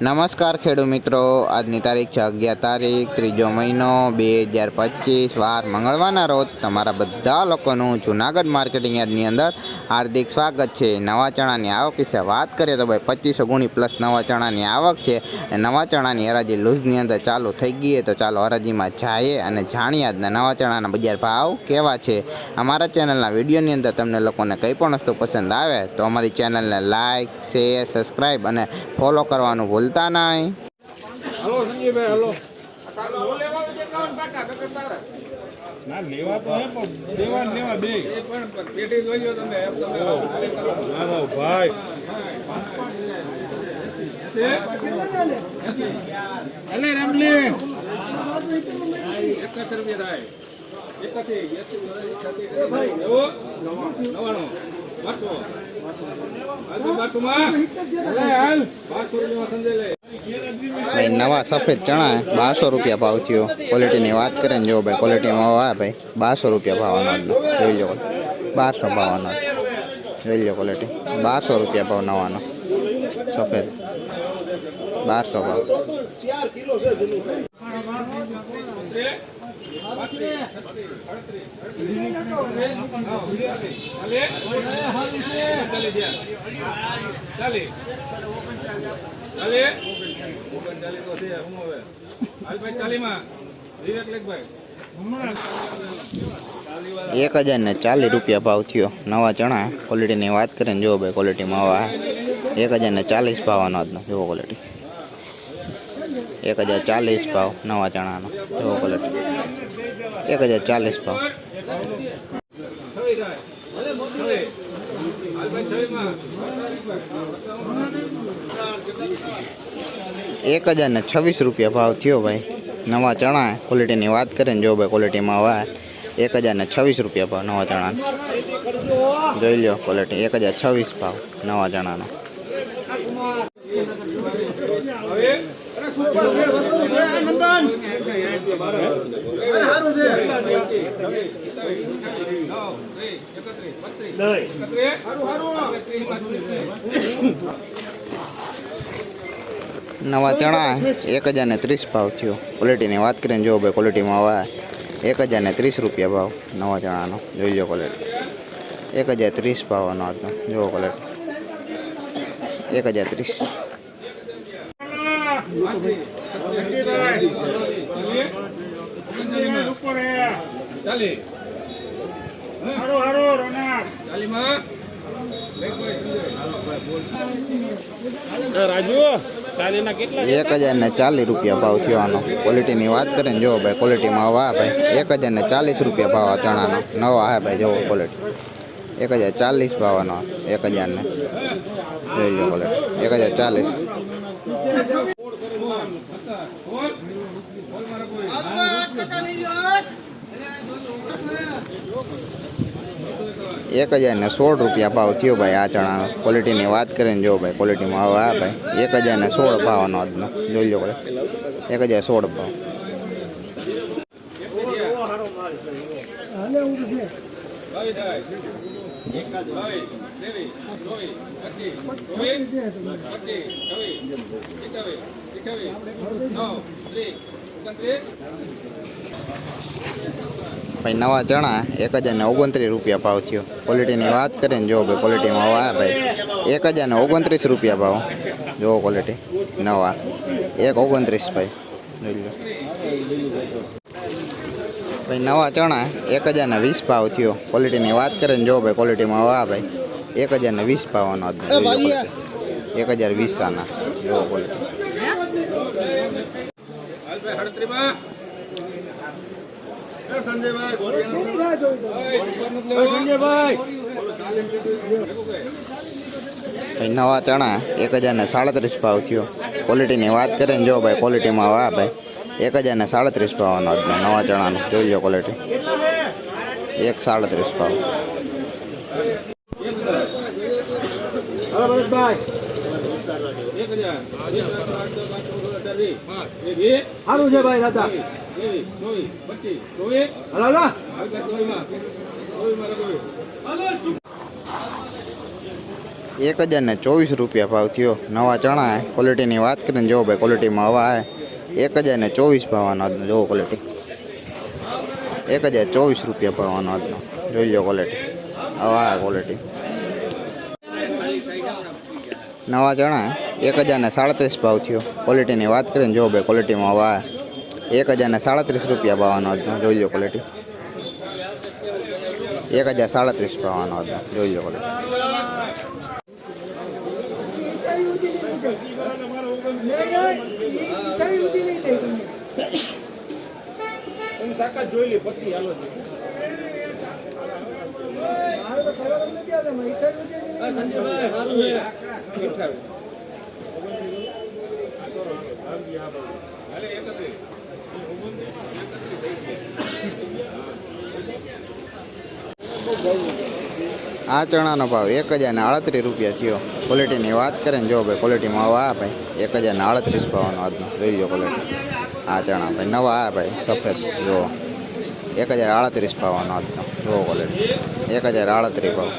નમસ્કાર ખેડૂત મિત્રો આજની તારીખ છે અગિયાર તારીખ ત્રીજો મહિનો બે હજાર પચીસ વાર મંગળવારના રોજ તમારા બધા લોકોનું જૂનાગઢ માર્કેટિંગ યાર્ડની અંદર હાર્દિક સ્વાગત છે નવા ચણાની આવક વિશે વાત કરીએ તો ભાઈ પચીસો ગુણી પ્લસ નવા ચણાની આવક છે અને નવા ચણાની અરાજી લૂઝની અંદર ચાલુ થઈ ગઈ તો ચાલો અરાજીમાં જઈએ અને જાણીએ આજના નવા ચણાના બજાર ભાવ કેવા છે અમારા ચેનલના વિડીયોની અંદર તમને લોકોને કંઈ પણ વસ્તુ પસંદ આવે તો અમારી ચેનલને લાઇક શેર સબસ્ક્રાઈબ અને ફોલો કરવાનું ભૂલ બોલતા નહીં હલો સંજયભાઈ હલો એકત્રીસ રૂપિયા થાય એકત્રીસ નવાણું ભાઈ નવા સફેદ ચણા બારસો રૂપિયા ભાવ થયો ક્વોલિટીની વાત કરે ને જો ભાઈ ક્વોલિટીમાં આવે ભાઈ બારસો રૂપિયા ભાવવાનો જોઈ લો બારસો ભાવવાનો જોઈ લો ક્વોલિટી બારસો રૂપિયા ભાવ નવાનો સફેદ બારસો ભાવ एक हजार ने चालीस रुपया भाव थो नवा चना क्वॉलिटी बात करें जो भाई क्वॉलिटी में आवा एक हज़ार ने चालीस भाव जो क्वालिटी एक हज़ार चालीस भाव नवा चना जो एक हजार चालीस पाओ एक हजार ने छवीस रुपया भाव थो भाई नवा चना है क्वालिटी की बात करें जो भाई क्वालिटी में हवा है एक हजार ने छवीस रुपया भाव नवा चना जो लो क्वालिटी एक हजार छवीस भाव नवा चना નવા ચણા એક હજાર ને ત્રીસ ભાવ થયો ક્વોલિટીની વાત કરીને જો ભાઈ ક્વોલિટીમાં આવા એક હજાર ને ત્રીસ રૂપિયા ભાવ નવા ચણાનો જોઈ લો ક્વોલિટી એક હજાર ત્રીસ ભાવનો હતો જોવો ક્વોલિટી એક હજાર ત્રીસ एक हजार ने चालीस रुपया भाव थो क्वॉलिटी बात करें जो भाई क्वॉलिटी में हवा भाई एक हजार ने चालीस रुपया भाव चना नवा है भाई जो क्वॉलिटी एक हजार चालीस भाव एक हजार ने जो क्वॉलिटी एक हजार चालीस એક હજારને સોળ રૂપિયા ભાવ થયો ભાઈ આ ચણા ક્વોલિટીની વાત કરીને જો ભાઈ ક્વોલિટીમાં હવે આ ભાઈ એક હજારને સોળ ભાવ આનો આજનો જોઈ લો ભાઈ એક હજાર સોળ ભાવ એક भाई नवा चना 1029 रुपया भाव थयो क्वालिटी ની વાત કરે ને જો ભાઈ ક્વોલિટી માં આવા ભાઈ 1029 રૂપિયા ભાવ જોવો ક્વોલિટી નવા 129 ભાઈ 0 ભાઈ નવા चना 1020 ભાવ થયો ક્વોલિટી ની વાત કરે ને જો ભાઈ ક્વોલિટી માં આવા ભાઈ 1020 ભાવનો આ 1020 રાના જો नवा चना एक हजार ने साड़ीस भाव थो क्वॉलिटी बात करें जो भाई क्वॉलिटी में वहा भाई एक हजार ने साड़ीस भाव नवा चना जो लो क्वॉलिटी एक साड़ीस भाव રે હા હે હે હરુજે ભાઈ રાધા 22 21 હાલો હા 1024 રૂપિયો ભાવ થયો નવા ચણા હે ક્વોલિટી ની વાત કરજો ભાઈ ક્વોલિટી માં આવા હે 1024 ભાવના જોવો ક્વોલિટી 1024 રૂપિયો પરવાનો આજનો જોજો ક્વોલિટી આવા ક્વોલિટી નવા ચણા હે એક હજારના સાડત્રીસ ભાવ થયો ક્વોલિટીની વાત કરીને જો ભાઈ ક્વોલિટીમાં વા એક હજારને સાડત્રીસ રૂપિયા ભાવનો હતો જોઈ લો ક્વોલિટી એક હજાર સાડત્રીસ ભાવનો હતો જોઈ લો ક્વોલિટી આ ચણાનો ભાવ એક હજારને આડત્રીસ રૂપિયા થયો ક્વોલિટીની વાત કરે ને જો ભાઈ ક્વોલિટીમાં આવા આ ભાઈ એક હજારને આડત્રીસ ભાવનો આજનો જોઈ લો ક્વોલિટી આ ચણા ભાઈ નવા આ ભાઈ સફેદ જો એક હજાર આડત્રીસ ભાવનો આજનો જો ક્વોલિટી એક હજાર આડત્રીસ ભાવ